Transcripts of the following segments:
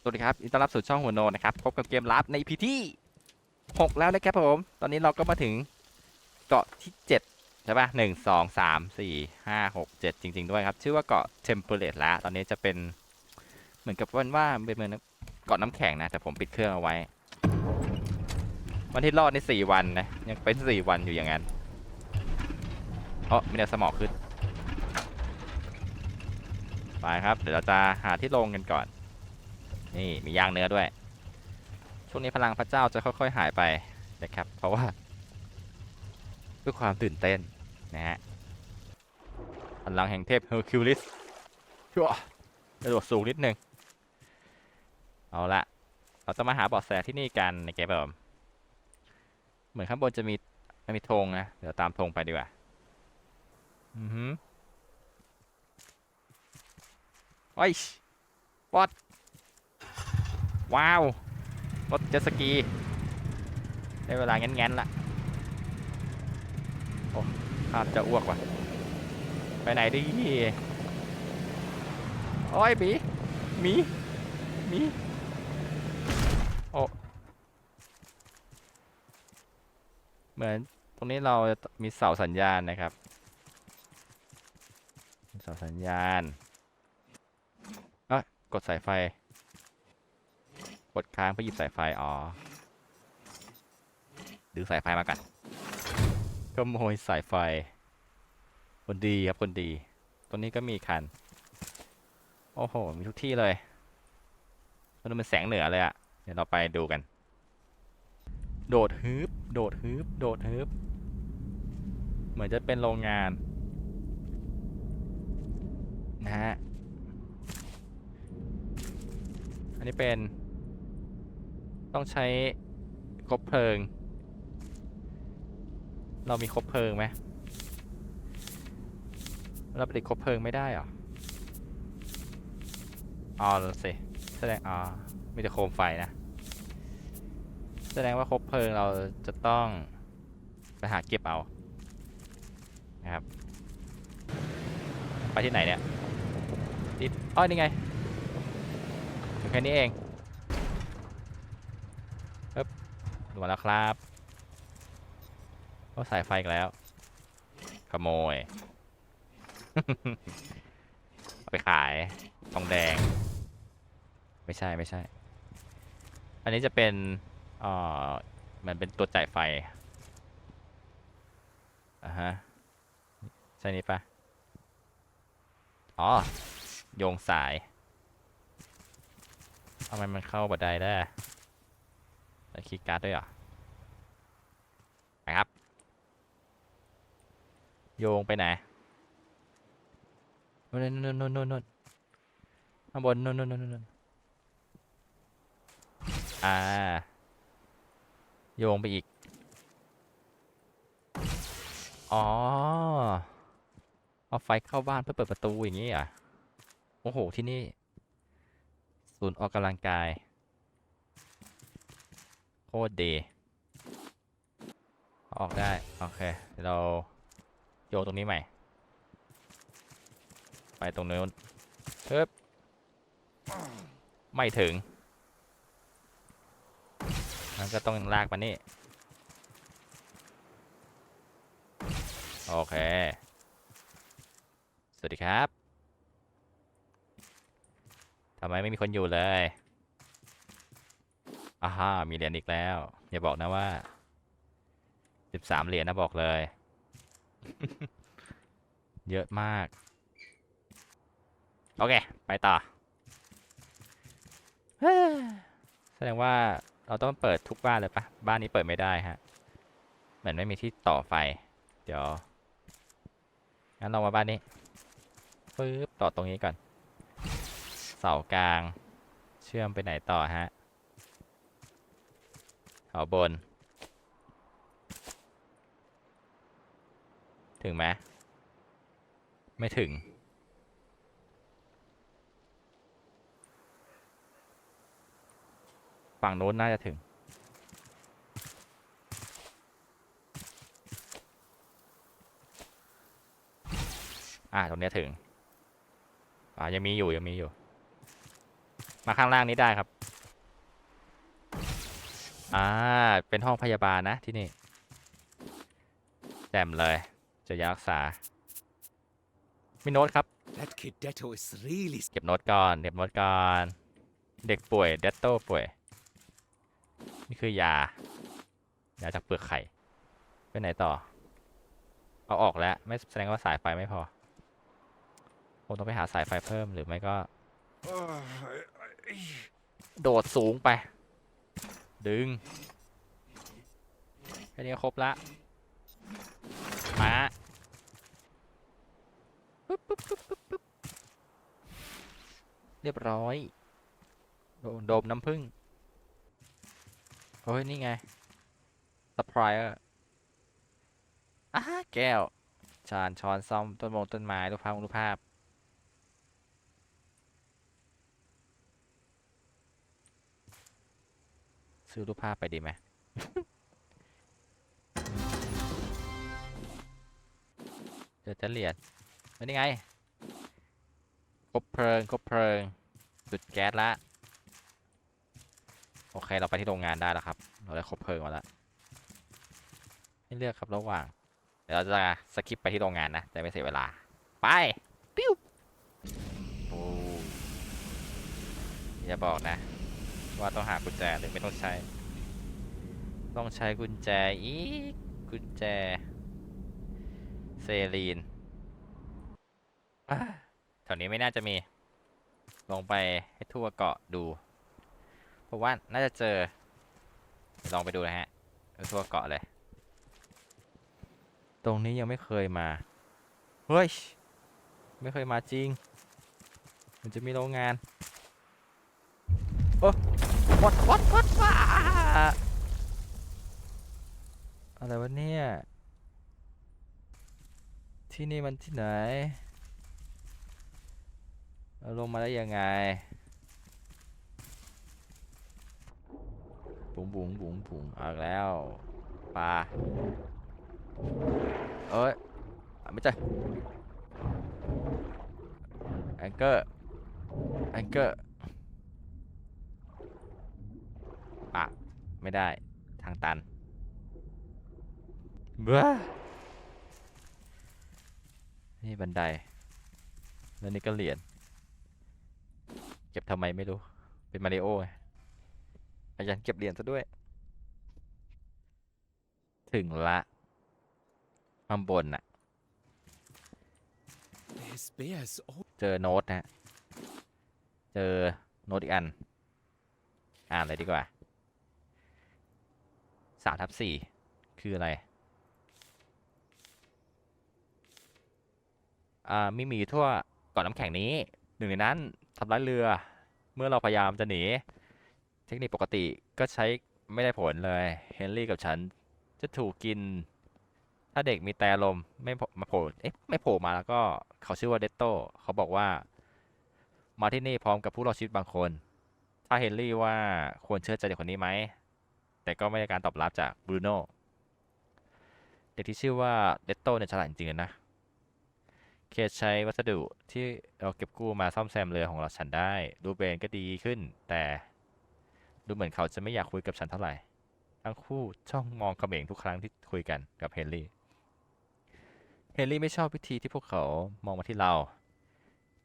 สวัสดีครับยินดีต้อนรับสู่ช่องหัวโนนะครับ พบกับเกมลับใน EP ที่6แล้วนะครับผม ตอนนี้เราก็มาถึงเกาะที่7ใช่ปะหนึ่งสองสามสี่ห้าหกเจ็ดจริง ๆ ด้วยครับ ชื่อว่าเกาะเทมเพลตแล้ว ตอนนี้จะเป็นเหมือนกับวันว่าเป็นเหมือนเกาะน้ำแข็งนะ แต่ผมปิดเครื่องเอาไว้ วันที่รอดในสี่วันนะ ยังเป็นสี่วันอยู่อย่างนั้นเอ๋อไม่ได้สมองขึ้น ไปครับ เดี๋ยวเราจะหาที่ลงกันก่อน นี่มีย่างเนื้อด้วย ช่วงนี้พลังพระเจ้าจะค่อย ๆ หายไปนะครับ เพราะว่าด้วยความตื่นเต้นนะฮะพลังแห่งเทพเฮอร์คิวลิสชั่วกระโดดสูงนิดนึง เอาละเราจะมาหาเบาะแสที่นี่กันในเกมแบบเหมือนข้างบนจะมีมันมีธงนะ เดี๋ยวตามธงไปดีกว่า อือฮึโอ้ยวอด ว้าว รถเจ็ตสกี ได้เวลาแง้นๆละโอ้ภาจะอ้วกว่ะ ไปไหนดีโอ้ยบีมี มี โอ้เหมือนตรงนี้เรามีเสาสัญญาณนะครับ เสาสัญญาณกดสายไฟ ดค้างเพื่อหยิบสายไฟ อ๋อดึงสายไฟมากันขโมยสายไฟ คนดีครับคนดีตรงนี้ก็มีคัน โอ้โห มีทุกที่เลยมันเป็นแสงเหนือเลยอะเดี๋ยวเราไปดูกัน โดดฮึบ โดดฮึบ โดดฮึบ เหมือนจะเป็นโรงงาน นะฮะ อันนี้เป็น ต้องใช้คบเพลิง เรามีคบเพลิงไหมเราผลิตคบเพลิงไม่ได้หรออ๋อสิแสดงอ๋อมีแต่โคมไฟนะ แสดงว่าคบเพลิงเราจะต้องไปหาเก็บเอา นะครับ ไปที่ไหนเนี่ยดิอ้อยนี่ไงถึงแค่นี้เองปึ๊บดู มาแล้วครับก็สายไฟอีกแล้ว ขโมย เอาไปขายทองแดง ไม่ใช่ไม่ใช่ อันนี้จะเป็นเอ่อมันเป็นตัวจ่ายไฟอะฮะใช่นี้ปะอ๋อ โยงสายทำไมมันเข้าบันไดได้ ใส่คีย์การ์ดด้วยเหรอไปครับ โยงไปไหนนู่นนู่นนู่นนู่นนู่นข้างบนนู่นนู่นนู่นนู่นอ่า โยงไปอีก อ๋อเอาไฟเข้าบ้านเพื่อเปิดประตูอย่างนี้เหรอะโอ้โห ที่นี่ ศูนย์ออกกำลังกาย โคตรดี ออกได้ โอเค เราโยตรงนี้ใหม่ ไปตรงนู้นเฮ้บไม่ถึงมันก็ต้องลากมานี่ โอเค สวัสดีครับทำไมไม่มีคนอยู่เลย อาฮ่ามีเหรียญอีกแล้ว อย่าบอกนะว่าสิบสามเหรียญนะบอกเลย เยอะมาก โอเค ไปต่อแสดงว่าเราต้องเปิดทุกบ้านเลยปะบ้านนี้เปิดไม่ได้ฮะ เหมือนไม่มีที่ต่อไฟ เดี๋ยว งั้นเรามาบ้านนี้ปึ๊บต่อตรงนี้ก่อน เสากลาง เชื่อมไปไหนต่อฮะ เสาบน ถึงไหมไม่ถึง ฝั่งโน้นน่าจะถึง อ่า ตรงนี้ถึง อ่ายังมีอยู่ ยังมีอยู่ มาข้างล่างนี้ได้ครับ อ่า เป็นห้องพยาบาลนะที่นี่แจ่มเลยเจะยารักษา มีโน้ตครับ That kid Detto is really เก็บโน้ตก่อนเก็บโน้ตก่อน เด็กป่วยเดตโต้ป่วย นี่คือยา ยาจากเปลือกไข่ ไปไหนต่อ เอาออกแล้ว ไม่แสดงว่าสายไฟไม่พอคงต้องไปหาสายไฟเพิ่มหรือไม่ก็ โดดสูงไป ดึงแค่นี้ครบละมาปึ๊บปึ๊บปึ๊บปึ๊บปึ๊บเรียบร้อยโดมโดมน้ำผึ้งโอ้ย นี่ไงสปายเออร์อ่าแก้วจานช้อนซ่อมต้นมงต้นไม้รูปภาพรูปภาพ ซื้อรูปภาพไปดีไหมเดี๋ยวจะเหรียญเป็นยังไงคบเพลิงคบเพลิงจุดแก๊สละโอเค เราไปที่โรงงานได้แล้วครับ เราได้คบเพลิงมาแล้วให้เลือกครับระหว่าง เดี๋ยวเราจะสกิปไปที่โรงงานนะ จะไม่เสียเวลา ไป ปิ้วโอ้อย่าบอกนะ ว่าต้องหากุญแจหรือไม่ต้องใช้ ต้องใช้กุญแจอีกกุญแจ เซรีนแถวนี้ไม่น่าจะมี ลงไปให้ทั่วเกาะดู เพราะว่าน่าจะเจอ ลองไปดูนะฮะ ทั่วเกาะเลย ตรงนี้ยังไม่เคยมา เฮ้ย ไม่เคยมาจริง มันจะมีโรงงาน โอ้ วัดวัดวัดว้าอะไรวะเนี่ย ที่นี่มันที่ไหนเราลงมาได้ยังไง บุ๋งบุ๋งบุ๋งบุ๋งเอาอีกแล้วปลาเอ้ยไม่ใช่แองเกอร์แองเกอร์ ปะไม่ได้ทางตันเบ้อนี่บันได แล้วนี่ก็เหรียญ เก็บทำไมไม่รู้ เป็นมาริโอไงอาจารย์เก็บเหรียญซะด้วย ถึงละข้างบนน่ะ There's bears all เจอโน้ตนะฮะเจอโน้ตอีกอัน อ่านเลยดีกว่า สามทับสี่คืออะไรอ่าไมีหมีทั่วเกาะน้ำแข็งนี้ หนึ่งในนั้นทำร้ายเรือ เมื่อเราพยายามจะหนี เทคนิคปกติก็ใช้ไม่ได้ผลเลย เฮนรี่กับฉันจะถูกกิน ถ้าเด็กมีแต่ลมไม่มาโผล่เอ๊ะไม่โผล่มาแล้วก็เขาชื่อว่าเดตโต้เขาบอกว่า มาที่นี่พร้อมกับผู้รอดชีวิตบางคน ถ้าเฮนรี่ว่าควรเชื่อใจเด็กคนนี้ไหม แต่ก็ไม่ได้การตอบรับจากบรูโน่เด็กที่ชื่อว่าเดตโตเนี่ยฉลาดจริงๆนะ เคสใช้วัสดุที่เราเก็บกู้มาซ่อมแซมเรือของเราฉันได้รูเบนก็ดีขึ้น แต่ดูเหมือนเขาจะไม่อยากคุยกับฉันเท่าไหร่ ทั้งคู่ช่องมองเขม่งทุกครั้งที่คุยกันกับเฮนรี่ เฮนรี่ไม่ชอบวิธีที่พวกเขามองมาที่เรา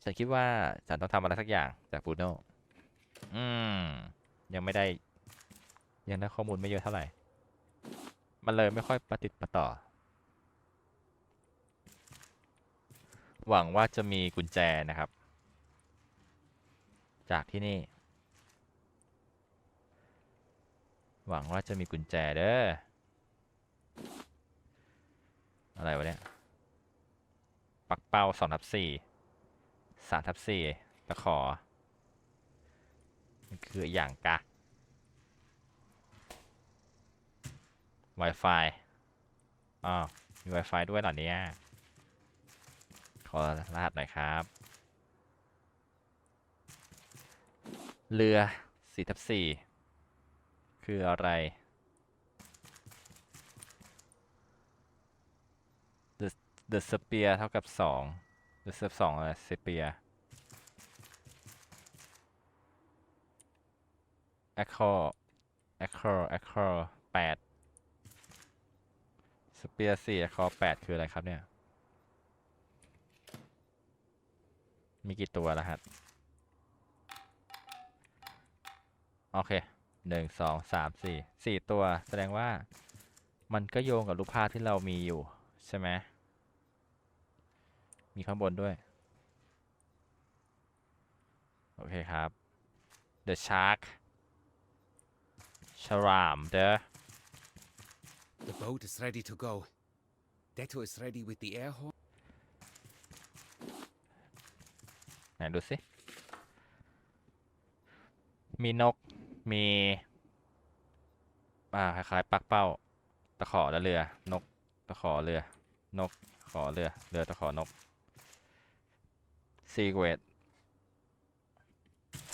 ฉันคิดว่าฉันต้องทำอะไรสักอย่างจากบรูโน่อืม ยังไม่ได้ ยังได้ข้อมูลไม่เยอะเท่าไหร่ มันเลยไม่ค่อยประติดประต่อ หวังว่าจะมีกุญแจนะครับ จากที่นี่ หวังว่าจะมีกุญแจเด้อ อะไรวะเนี่ย ปักเป้าสองทับสี่สามทับสี่ตะขอ มันคืออย่างกะ Wi-Fi อ๋อมี Wi-Fi ด้วยเหรอเนี่ย ขอรหัสหน่อยครับ เรือ4ทับ4คืออะไร The The Spear เท่ากับ 2 The s p e a r 2อะไร Spear Echo Echo Echo 8 สเปียร์สี่คอแปดคืออะไรครับเนี่ย มีกี่ตัวแล้วฮะโอเคหนึ่งสองสามสี่สี่ตัวแสดงว่ามันก็โยงกับรูปภาพที่เรามีอยู่ ใช่ไหม มีข้างบนด้วย โอเคครับ The Shark ฉลามเด้อ The boat is ready to go. Detto is ready with the air horn. ไหนดูสิ มีนก มี อ่า คล้ายๆปักเป้า ตะขอและเรือ นก ตะขอเรือ นก ขอเรือ เรือตะขอนก ซีเกต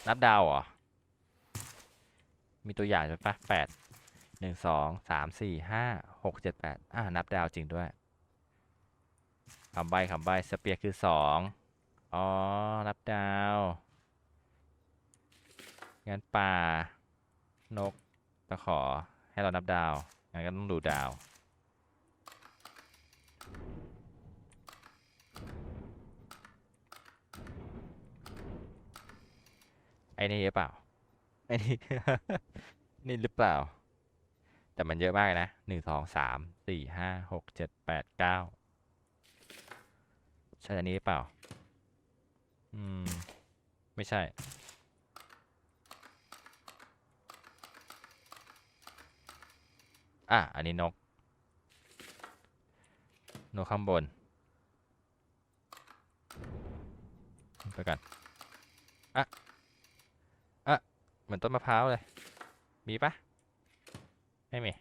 นับดาวเหรอ มีตัวอย่างใช่ปะแปด หนึ่งสองสามสี่ห้าหกเจ็ดแปดอ่านับดาวจริงด้วยคำใบคำใบสเปียร์คือสองอ๋อ นับดาวงั้นป่านกตะขอให้เรานับดาวงั้นก็ต้องดูดาวไอ้นี่หรือเปล่าไอ้นี่ นี่หรือเปล่า แต่มันเยอะมากเลยนะหนึ่งสองสามสี่ห้าหกเจ็ดแปดเก้าใช่อันนี้หรือเปล่า อืม ไม่ใช่ อะ อันนี้นก นกข้างบน ไปกัน อะ อะ เหมือนต้นมะพร้าวเลย มีปะ ไม่มี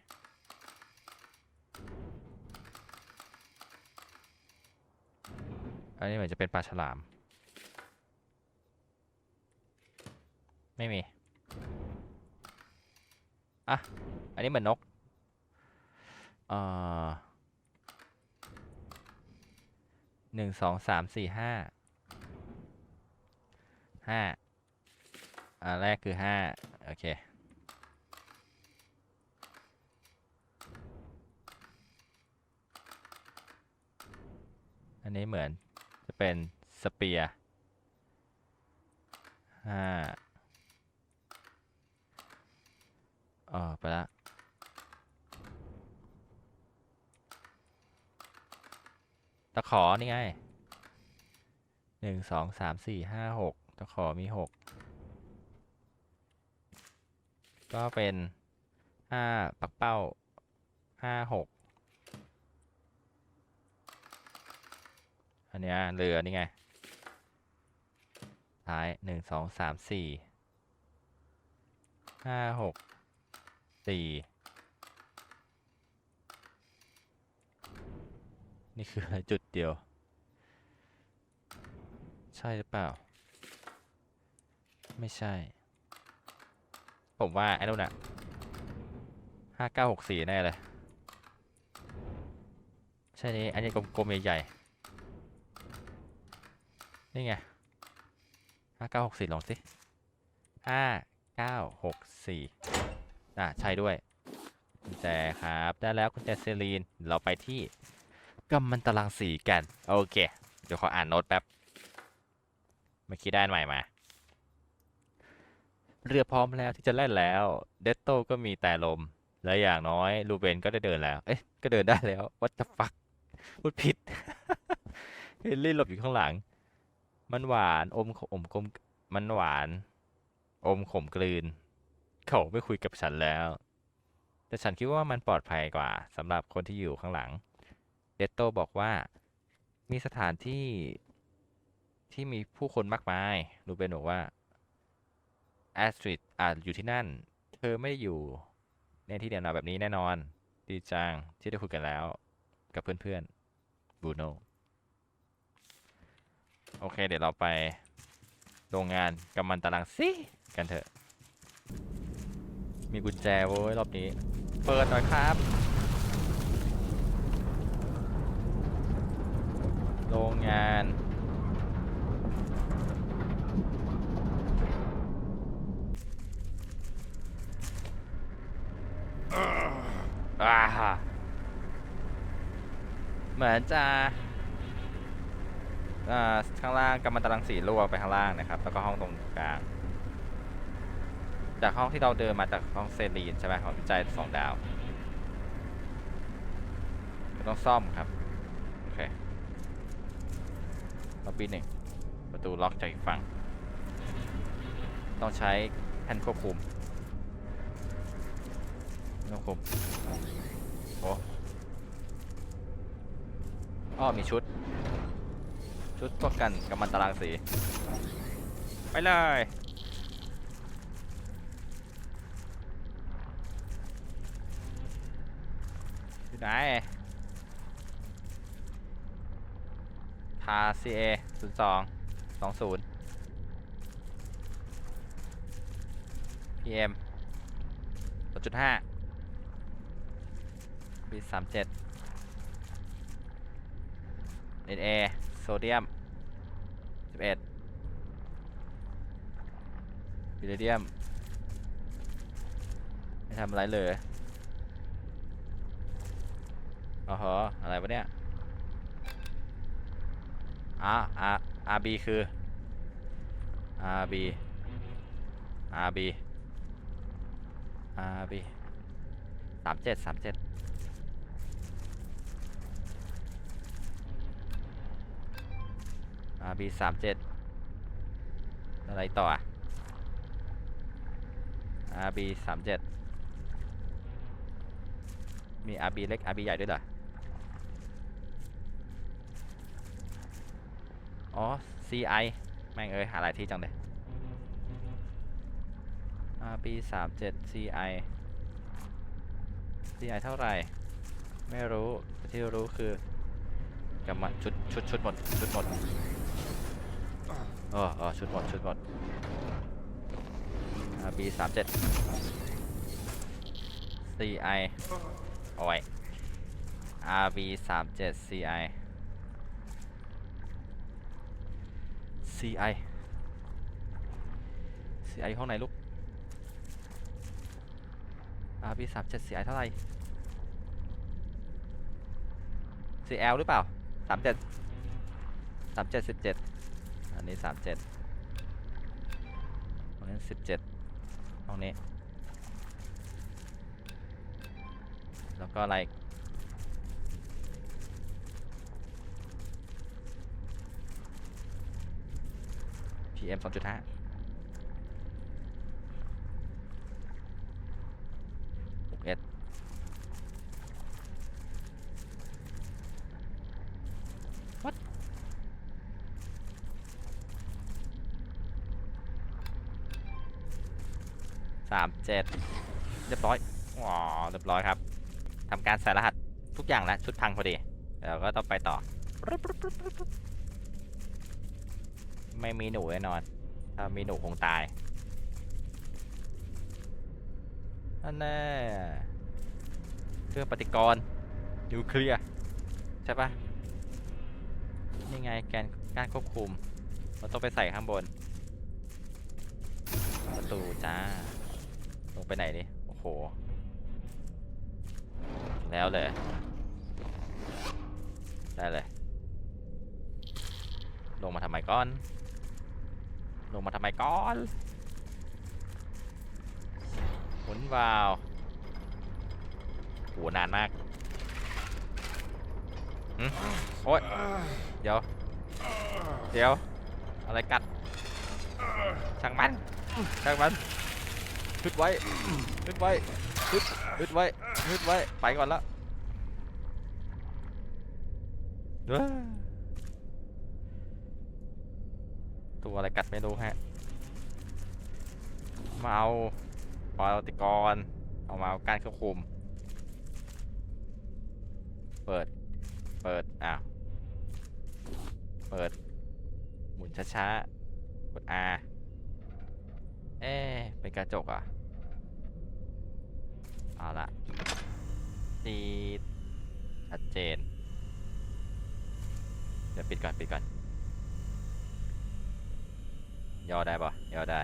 อันนี้เหมือนจะเป็นปลาฉลาม ไม่มี อะ อันนี้เหมือนนก เอ่อหนึ่งสองสามสี่ห้าห้าอันแรกคือห้าโอเค อันนี้เหมือนจะเป็นสเปียร์ห้าเออไปละตะขอ นี่ไงหนึ่งสองสามสี่ห้าหกตะขอมีหกก็เป็นห้าปักเป้าห้าหก นเนี้ยเรือนี่ไงท้ายหนึ่งสองสามสี่ห้าหกสี่นี่คือจุดเดียว ใช่หรือเปล่า ไม่ใช่ ผมว่า ไอ้นู่นอะห้าเก้าหกสี่แน่เลย ใช่นี้อันนี้กลมๆใหญ่ๆ นี่ไงห้าเก้าหกสี่ลองสิห้าเก้าหกสี่อะใช่ด้วยกุญแจครับ ได้แล้วกุญแจเซรีน เราไปที่กำมันตารางสีกัน โอเค เดี๋ยวขออ่านโน้ตแป๊บ เมื่อกี้ได้ใหม่มา เรือพร้อมแล้วที่จะแล่นแล้ว เดตโต้ก็มีแต่ลม และอย่างน้อยลูเบนก็ได้เดินแล้ว เอ๊ะ ก็เดินได้แล้ว what the fuck พูดผิด เฮนรี่หลบอยู่ข้างหลัง มันหวานอมขมกลมมันหวาน อมขมกลืน เขาไม่คุยกับฉันแล้ว แต่ฉันคิดว่ามันปลอดภัยกว่าสำหรับคนที่อยู่ข้างหลัง เดตโตบอกว่า มีสถานที่ที่มีผู้คนมากมายรูเบนบอกว่าแอสตริดอาจอยู่ที่นั่น เธอไม่ได้อยู่ในที่เดียวนาแบบนี้แน่นอน ดีจังที่ได้คุยกันแล้ว กับเพื่อนๆบูโน โอเค เดี๋ยวเราไปโรงงานกำมันตารางซิกันเถอะ มีกุญแจโว้ยรอบนี้ เปิดหน่อยครับ โรงงานอ่าเหมือนจะ ข้างล่างกำมันตรังสีรั่วไปข้างล่างนะครับ แล้วก็ห้องตรงกลาง จากห้องที่เราเดินมาจากห้องเซรีนใช่ไหมของวิจัยสองดาวต้องซ่อมครับ โอเคล็อบบี้หนึ่งประตูล็อกจากอีกฝั่ง ต้องใช้แผ่นควบคุมควบคุมโอ้อ้อมีชุด ชุดป้องกันกำมันตารางสี ไปเลย อยู่ไหนทาซีเอศูนย์สองสองศูนย์พีเอ็มสองจุดห้าบีสามเจ็ดเอ็นเอ เดียม11บิลเดียม ไม่ทำอะไรเลยอ๋อฮะอะไรวะเนี่ยอะ R RB คือ RB RB RB สามเจ็ดสามเจ็ด RB สามเจ็ดอะไรต่ออะ RB สามเจ็ดมี RB เล็ก RB ใหญ่ด้วยเหรอ อ๋อ CI แม่งเอ้ย หาหลายที่จังเลย RB สามเจ็ด CI CI เท่าไหร่ ไม่รู้ ที่รู้คือกำมันชุดชุดชุดหมด ชุดหมด เออเออชุดบอลชุดบอลบีสามเจ็ดซีไอเอาไว้ RB 3 7 CI CI CI ห้องไหนลูก RB 3 7 CI เท่าไหร่ CL หรือเปล่า 3 7 3 7 17 อันนี้สามเจ็ดตรงนี้สิบเจ็ดห้องนี้ แล้วก็อะไรพีเอ็มสองจุดห้า วัดสามเจ็ดเรียบร้อยว้าวเรียบร้อยครับทำการใส่รหัสทุกอย่างแล้วชุดพังพอดีเดี๋ยวก็ต้องไปต่อ ไม่มีหนูแน่นอน ถ้ามีหนูคงตายอันแน่เครื่องปฏิกรณ์นิวเคลียร์ใช่ปะนี่ไงแกนการควบคุม มันต้องไปใส่ข้างบน ประตูจ้า งไปไหนดิโอ้โห แล้วเลย ได้เลย ลงมาทำไมก่อน ลงมาทำไมก่อนหมุนวาล์วโหนานมากหึโอ๊ยเดี๋ยว เดี๋ยว อะไรกัดช่างมันช่างมัน ฮึดไว้ฮึดไว้ฮึดฮึดไว้ฮึดไว้ ไปก่อนละตัวอะไรกัดไม่รู้ฮะ มาเอาปาติกร เอามาเอาการควบคุม เปิด เปิด อ้าว เปิด หมุนช้าๆ กด R เอ๊เป็นกระจกอะ เอาละตีชัดเจน เดี๋ยวปิดก่อน ปิดก่อน ย่อได้ปะย่อได้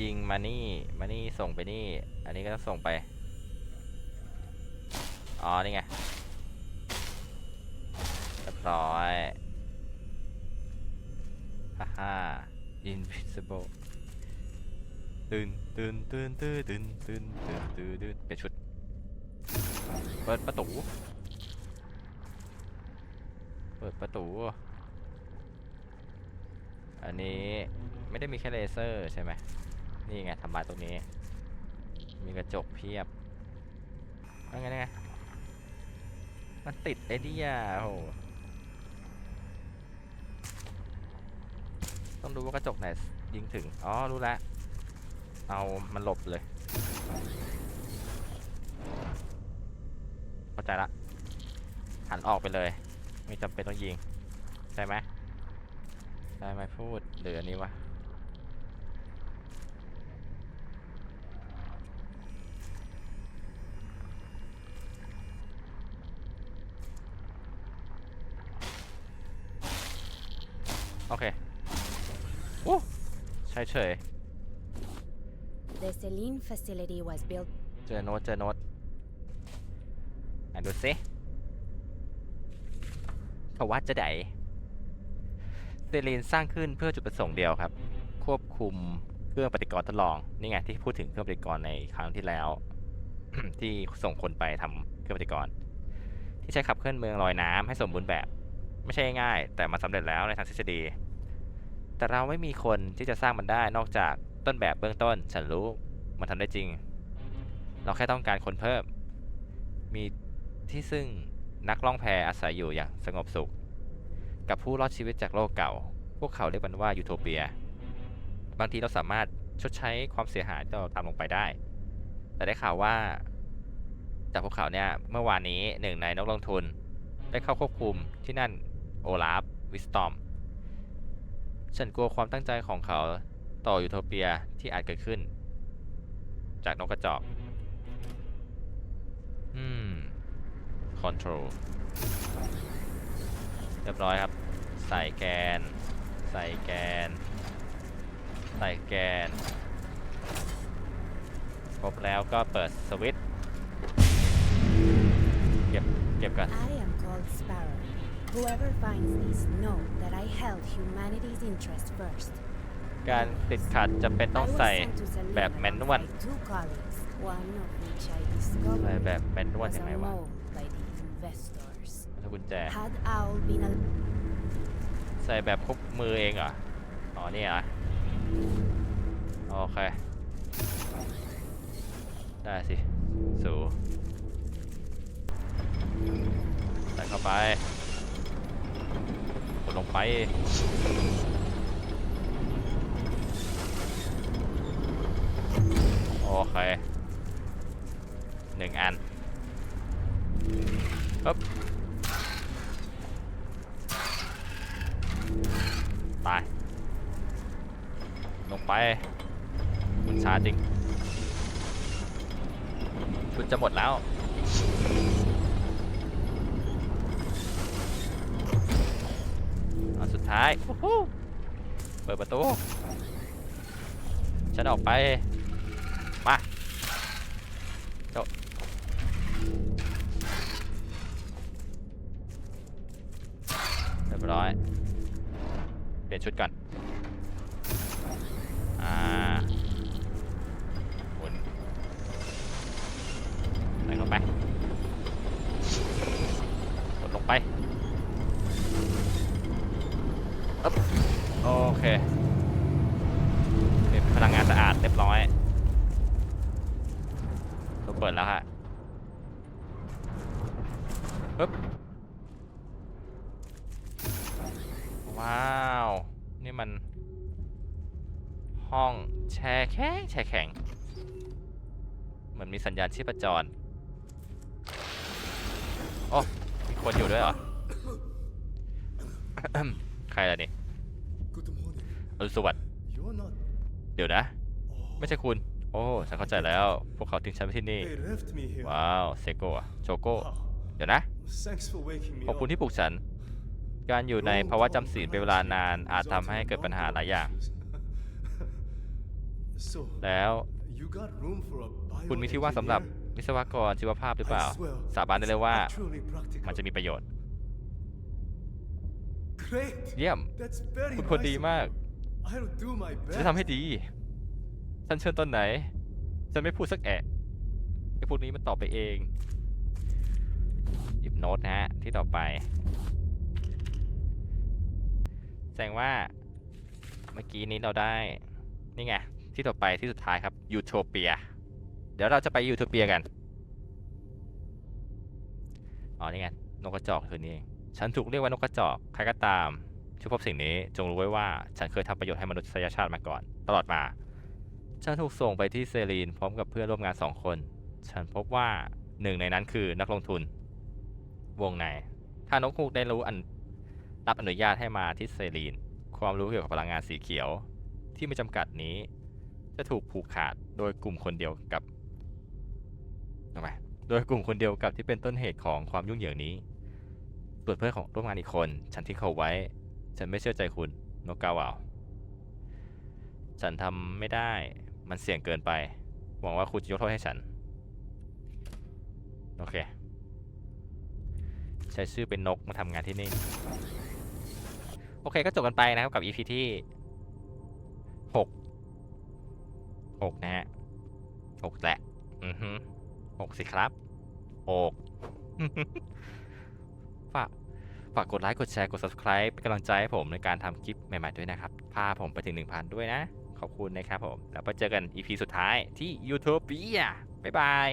ยิงมานี่ มานี่ส่งไปนี่ อันนี้ก็ต้องส่งไป อ๋อ นี่ไงเรียบร้อยฮ่าฮ่า invisible ตื่นตื่นตื่นตื่นตื่นตื่นตื่นตื่นตื่นเปลี่ยนชุด เปิดประตู เปิดประตู อันนี้ไม่ได้มีแค่เลเซอร์ใช่ไหม นี่ไงทำลายตรงนี้ มีกระจกเพียบว่าไงไง มันติดไอ้นี่อะโห ต้องดูว่ากระจกไหนยิงถึง อ๋อ รู้แล้ว เอามันหลบเลยเข้าใจละหันออกไปเลย ไม่จำเป็นต้องยิงใช่ไหมใช่ไหมพูดหรืออันนี้วะโอเคโอ้ใช่เฉย The Celine facility was built เจอโน้ตเจอโน้ตไหนดูสิเขาว่าจะไดเซรีนสร้างขึ้นเพื่อจุดประสงค์เดียวครับ ควบคุมเครื่องปฏิกรณ์ทดลอง นี่ไงที่พูดถึงเครื่องปฏิกรณ์ในครั้งที่แล้ว ที่ส่งคนไปทำเครื่องปฏิกรณ์ที่ใช้ขับเคลื่อนเมืองลอยน้ำให้สมบูรณ์แบบ ไม่ใช่ง่าย แต่มันสำเร็จแล้วในทางทฤษฎี แต่เราไม่มีคนที่จะสร้างมันได้นอกจากต้นแบบเบื้องต้น ฉันรู้ มันทำได้จริง เราแค่ต้องการคนเพิ่ม มีที่ซึ่งนักล่องแพอาศัยอยู่อย่างสงบสุข กับผู้รอดชีวิตจากโลกเก่า พวกเขาเรียกมันว่ายูโทเปีย บางทีเราสามารถชดใช้ความเสียหายที่เราทำลงไปได้ แต่ได้ข่าวว่า จากพวกเขาเนี่ยเมื่อวานนี้หนึ่งในนักลงทุน ได้เข้าควบคุมที่นั่นโอลาฟวิสตอม ฉันกลัวความตั้งใจของเขาต่อยูโทเปียที่อาจเกิดขึ้น จากนกกระจอก อืม control เรียบร้อยครับ ใส่แกน ใส่แกน ใส่แกน ครบแล้วก็เปิดสวิตช์ เก็บ เก็บกัน I am called Sparrow. Whoever finds this, know that I held humanity's interest first. การติดขัดจะเป็นต้องใส่แบบแมนนวลใส่แบบแมนนวลใช่ไหมวะถ้ากุญแจใส่แบบพบมือเองเหรอ อ๋อนี่อะโอเค ได้สิ สูใส่เข้าไปกดลงไป โอเคหนึ่งอันปึ๊บตาย ลงไปมันช้าจริงชุดจะหมดแล้วอันสุดท้าย เปิดประตู ฉันออกไป ลี่ยนชุดก่อน อ่าหมุนใส่เข้าไปกดลงไปอึ๊บโอเคเป็นพลังงานสะอาดเรียบร้อยตัวเปิดแล้วฮะปึ๊บว้าว นี่มัน ห้องแช่แข็งแช่แข็ง เหมือนมีสัญญาณชีพจร โอ้ มีคนอยู่ด้วยเหรอ ใครล่ะนี่ Good morning. อรุณสวัสดิ์ You're not. เดี๋ยวนะ Oh, ไม่ใช่คุณ โอ้ ฉันเข้าใจแล้ว พวกเขาทิ้งฉันไว้ที่นี่ they left me here. ว้าว เซโกะโชโก้ Wow. เดี๋ยวนะ Thanks for waking me ขอบคุณ up. ที่ปลุกฉัน การอยู่ในภาวะจำศีลเป็นเวลานานอาจทำให้เกิดปัญหาหลายอย่าง So, แล้ว you got room for a คุณมีที่ว่างสำหรับ bioengineer? วิศวกรชีวภาพหรือเปล่า I swear, สาบานได้เลยว่า it's actually practical. มันจะมีประโยชน์ Great. เยี่ยม That's very คุณคน nice ดี of มาก you. I'll do my ฉัน best. จะทำให้ดี ฉันเชิญตอนไหน ฉันไม่พูดสักแอะไอ้พวกนี้มันตอบไปเองหยิบโน้ตนะฮะ ที่ต่อไป แสดงว่าเมื่อกี้นี้เราได้ นี่ไง ที่ต่อไปที่สุดท้ายครับยูโทเปีย เดี๋ยวเราจะไปยูโทเปียกัน อ๋อ นี่ไง นกกระจอกคือนี่เอง ฉันถูกเรียกว่านกกระจอก ใครก็ตามที่พบสิ่งนี้จงรู้ไว้ว่าฉันเคยทำประโยชน์ให้มนุษยชาติมาก่อน ตลอดมา ฉันถูกส่งไปที่เซรีนพร้อมกับเพื่อนร่วมงานสองคน ฉันพบว่าหนึ่งในนั้นคือนักลงทุน วงใน ถ้านกฮูกได้รู้อัน รับอนุญาตให้มาที่เซรีน ความรู้เกี่ยวกับพลังงานสีเขียว ที่ไม่จำกัดนี้ จะถูกผูกขาดโดยกลุ่มคนเดียวกับทำไมโดยกลุ่มคนเดียวกับที่เป็นต้นเหตุของความยุ่งเหยิงนี้ ส่วนเพื่อนของร่วมงานอีกคน ฉันทิ้งเขาไว้ ฉันไม่เชื่อใจคุณโนกกาวาวฉันทำไม่ได้ มันเสี่ยงเกินไป หวังว่าคุณจะยกโทษให้ฉัน โอเค ใช้ชื่อเป็นนกมาทำงานที่นี่ โอเคก็จบกันไปนะครับกับ EP ที่หกหกนะฮะหกแหละ อือฮึหกสิครับหกฝากฝากกดไลค์กดแชร์กด subscribe เป็นกำลังใจให้ผมในการทำคลิปใหม่ๆด้วยนะครับ พาผมไปถึง 1,000 ด้วยนะ ขอบคุณนะครับผม แล้วไปเจอกัน EP สุดท้ายที่ YouTube บ๊ายบาย